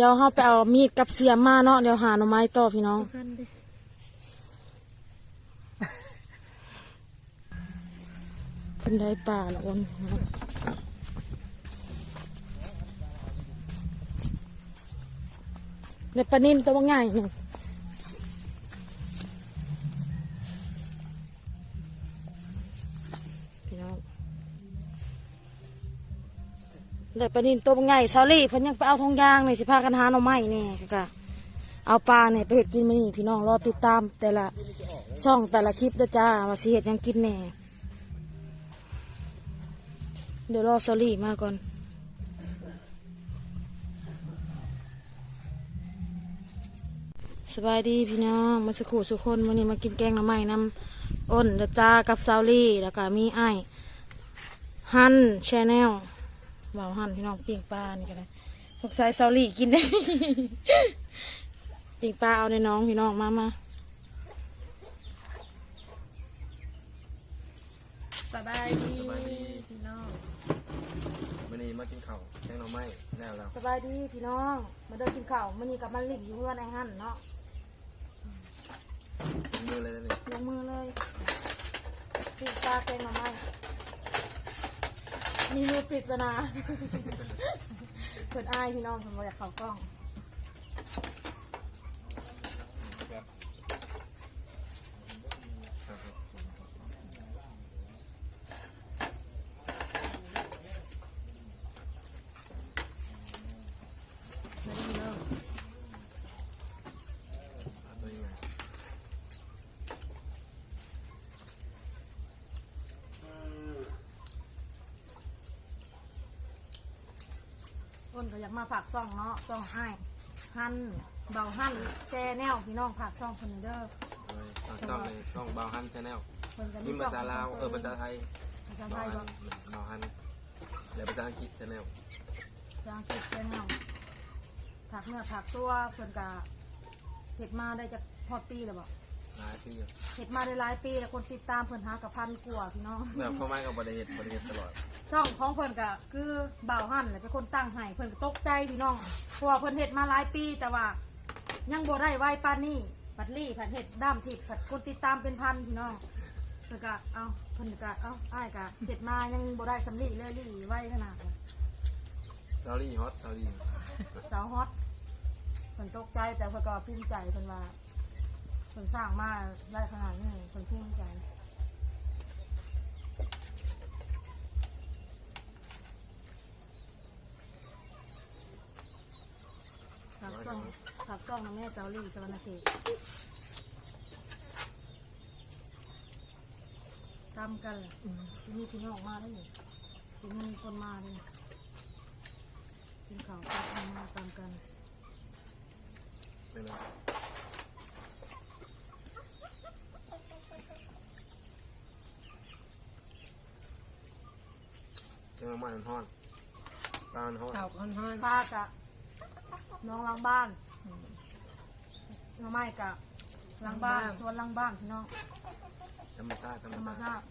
เดี๋ยวเขาไปเอามีดกับเสียมมาเนาะเดี๋ยวหาหน่อไม้ต่อพี่น้องคันดิเป็นได้ป่าละคนในปลานินตัวง่ายหนึ่ง ในปลานินตัวง่ายซาลี่เพิ่นยังไปเอาทองยางนี่สิพากันหาหน่อไม้นี่ก็เอาปลาเนี่ยไปเห็ดกินมานี่พี่น้องรอติดตามแต่ละช่องแต่ละคลิปเด้อจ้าว่าสิเห็ดยังกินแน่เดี๋ยวรอซอรี่มาก่อนสบายดีพี่น้องมาสักคู่สุกคนวันนี้มากินแกงหน่อไม้น้ำอ้นเดจ้ากับซาลี่แล้วก็มีไอ้ฮันชแนล บ่าวฮันพี่น้องปิ้งปลานี่ก็ได้พวกสายซาวลี่กินได้ ปิ้งปลาเอาในน้องพี่น้องมามาสบายดีพี่น้องวันนี้มากินข้าวแกงหน่อไม้แล้วเราสบายดีพี่น้อง มาเดินกินข้าวมันนี่กับมันลิ่งอยู่เพื่อนไอ้ฮันเนาะกินมือเลยนะเนี่ยลงมือเลยปิดตาแกงหน่อไม้ มีมือปริศนาเปิดอายพี่น้องผมอยากเข้ากล้อง เอาตัวยังไง ต้นก็อยากมาผักซ่องเนาะซ่องอ้ายหั่นเบาหั่นแช่แนวพี่น้องผักซ่องคนนี้เด้อเอาไว้เอาช่องในช่องบาวฮันชาแนลเพิ่นก็พิมพ์ภาษาลาวเออภาษาไทยภาษาไทบาวยฮับ่นบาวฮันและภาษาอังกฤษชาแนลภาษาอังกฤษแช่แนวผักเนื้อผักตัวเพิ่นก็เห็ดมาได้จะพอดปีแล้วบ่หลายปีเห็ดมาได้หลายปีแล้วคนติดตามเพิ่นหากับพันกว่าพี่น้องแบบเข้าไม้กับบริเหตุบริเหตุตลอด ช่องของเพิ่นก็คือบ่าวหั่นแหละเป็นคนตั้งให้เพิ่นก็ตกใจพี่น้องเพราะว่าเพิ่นเฮ็ดมาหลายปีแต่ว่า ยังบ่ได้ไวปานนี้ปัดลี่ผัดเฮ็ดด้ามทิพย์ผัดคนติดตามเป็นพันพี่น้องเพิ่นก็เอาเพิ่นก็เอาอ้ายก็เฮ็ดมายังบ่ได้สำลีเลยลี่ไวขนาดนั้นซารี่ฮอตซารี่สาวฮอตเพิ่นตกใจแต่เพิ่นก็ภูมิใจเพิ่นว่าเพิ่นสร้างมาได้ขนาดนี้เพิ่นภูมิใจ องฝากซ่องนะแม่เสาลี่สวรรณเขตตามกันที่มีพี่น้องมาได้นี่ที่มีคนมาได้นี่กินข้าวตามมาตามกันเป็นไงแกงหน่อไม้มันฮ้อนปลามันฮ้อนข่าวค่อน ข้างป้ากะ น้องหล้างบ้านน้องไม้กะหล้างบ้าน สวนหล้างบ้านพี่น้องธรรมชาติธรรมธรรมชาติชาติ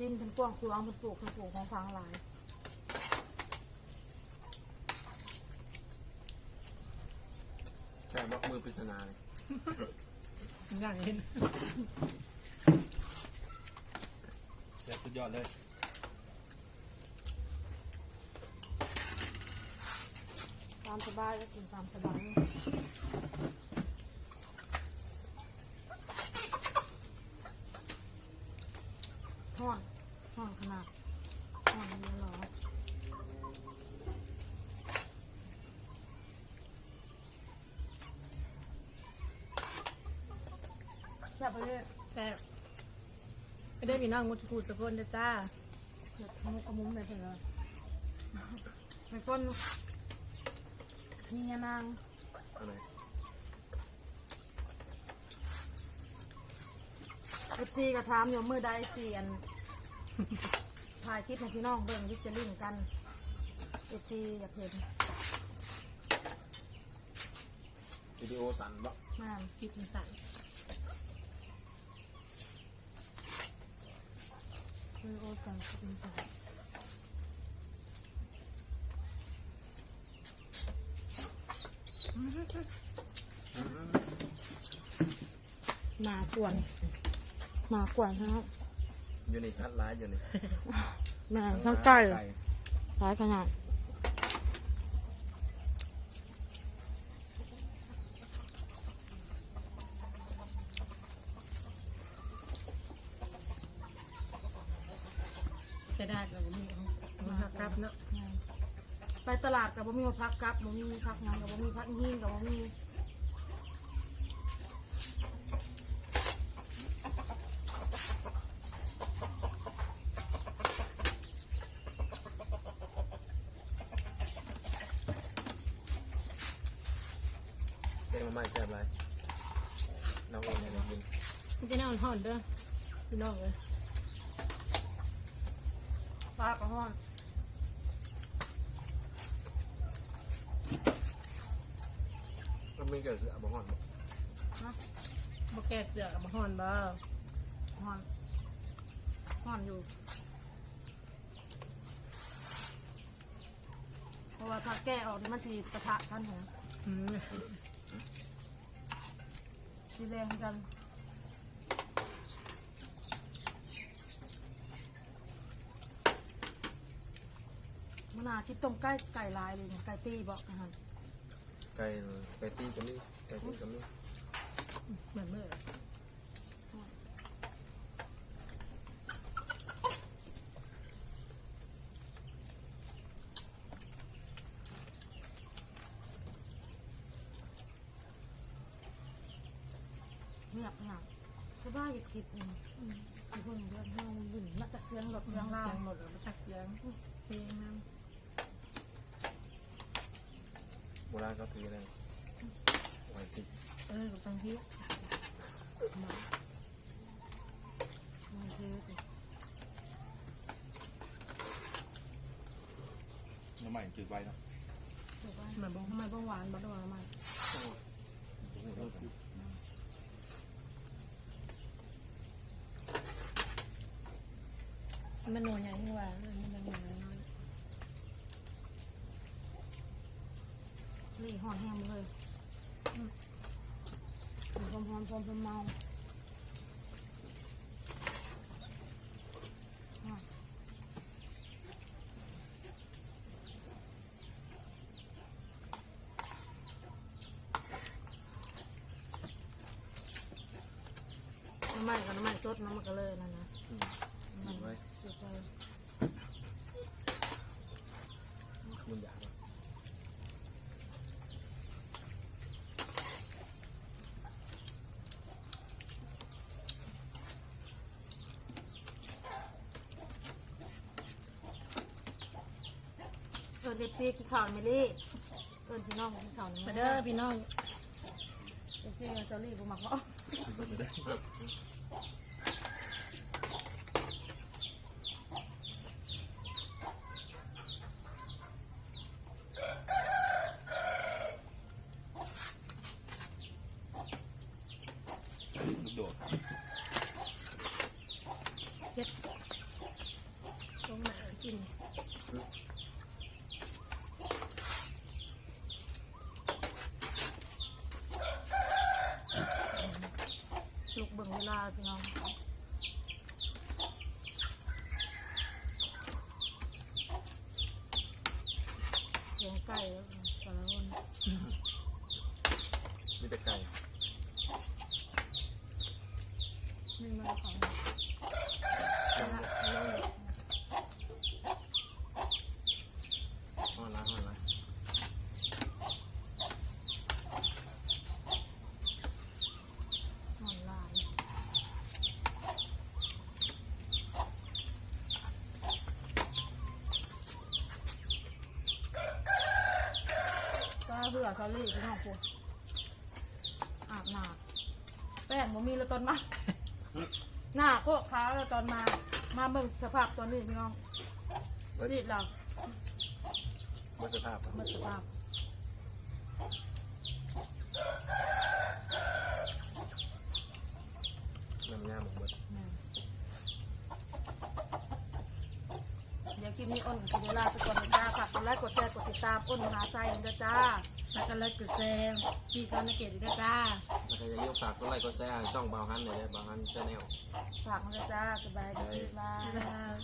ดินเป็นกว้างขวางเป็นปลูกเป็นปลูกของฟางหลายใช่บอกมือปริศนาเลยอย่างเห็น แซ่บสุดยอดเลย ตามสบายก็กินตามสบายห่อนห่อนขนาดห่อนเยอะหรอแซ่บไปเลยแซ่บไม่ได้พี่น้องมุดกูสะพนเด้อจ้าเดี๋ยวมุกกระมุ้งเลยเถอะเป็นคน เฮียนางเอะไรเอฟซีก็ถามอยู่มือใดเสียนถ่ายคลิปให้พี่น้องเบิ่งวิจลิงกันเอฟซีอยากเห็นวิดีโอสั่นบ่แม่นคิดถึงสั่นคือโอ้กันเป็นกัน หนากวนหนากวนครับอยู่ในชัดร้ายอยู่ในแม่ทั้งไก่หลายขนาดจะได้กับมีของหักครับเนาะ ไปตลาดกับบ่มีพักกับบ่มีพักงานกับบ่มีพักหิ้งกับบ่มีแกงหน่อไม้แซ่บไรน้องเองเนี่ยกินมันจะแน่นห่อนเด้อพี่น้องเลยปลากระห้อนมันไม่เกิดเสือบ่ฮ้อนบ่ บ่ แก่เสือกับบ่ห่อนบ่ห้อนห้อนอยู่ เพราะว่าถ้าแก้ออกนี่มันสีกระทะท่านหัวอืมสีแรงเหมือนกันมันน่าคิดต้มไก่ไก่ลายเลยเนี่ยไก่ตีบอกอาหารไก่ไก่ตีก็มีไก่ตีก็มี เหมือนเมื่อเงียบหนักเพราะว่าอยากกินอืมอืมไอ้พวกนี้เรื่องห้องมันบิ่นมาจากเสียงรถเสียงเสีลาหมดแล้วตักเสียงเพลงน้โบราณเขาถืออะไรไว้ติดำเออกับฟังที่ น้ำใหม่จืดไว้เนาะแบบว่าเหมือนบ่ทำไมบ่หวานบ่ดอกทำไมมันหนูใหญ่ที่ว่ามันมันหนูน้อยนี่หอนแห้งหมเลยอืมพร้อมหอมพร้อมพร้อมเมา น้ำมันกับน้ำมันสดน้ำมันก็เลยนั่นนะอืมกินไว้เดี๋ยวไปคือมันอยากอะเอิญเอฟซีกินข้าวไม่รีเอิญพี่น้องกินข้าวนี่มาเด้อพี่น้อง เอฟซีกับเซอรี่บุมักบ่ลูกโดดเฮ็ดตรงไหนกิน ลูกเบิ่งเวลา พี่น้องเสียงไก่แล้วแต่ละคนมีแต่ไก่ไม่มาของ น้ำเนี่ยฮ้อนละฮ้อนละ นอนลายก็ เบื่อเซอรี่พี่น้องพวกอาบน้ำแป้งบ่มีแล้วตอนมา หน้าโคกขาวแล้วตอนมา มาเบิ่งสภาพตอนนี้พี่น้องสิเราเมื่อสภาพอะเมื่อสภาพน้ำยาหมกหมดแม่นเดี๋ยวคลิปนี้อ้นกับเวลาไปก่อนนะจ้าฝากกดไลค์กดแชร์กดติดตามอ้นมหาไซน์นะจ้า แล้วก็เลิกกดแซงพี่ซ้อนนักเกตด้วยจ้าแล้วก็อย่าลืมฝากกดไลค์กดแชร์ให้ช่องเบาฮันเลยนะเบาฮันชาแนล ฝากมันด้วยจ้าสบายดีบายบ๊ายบาย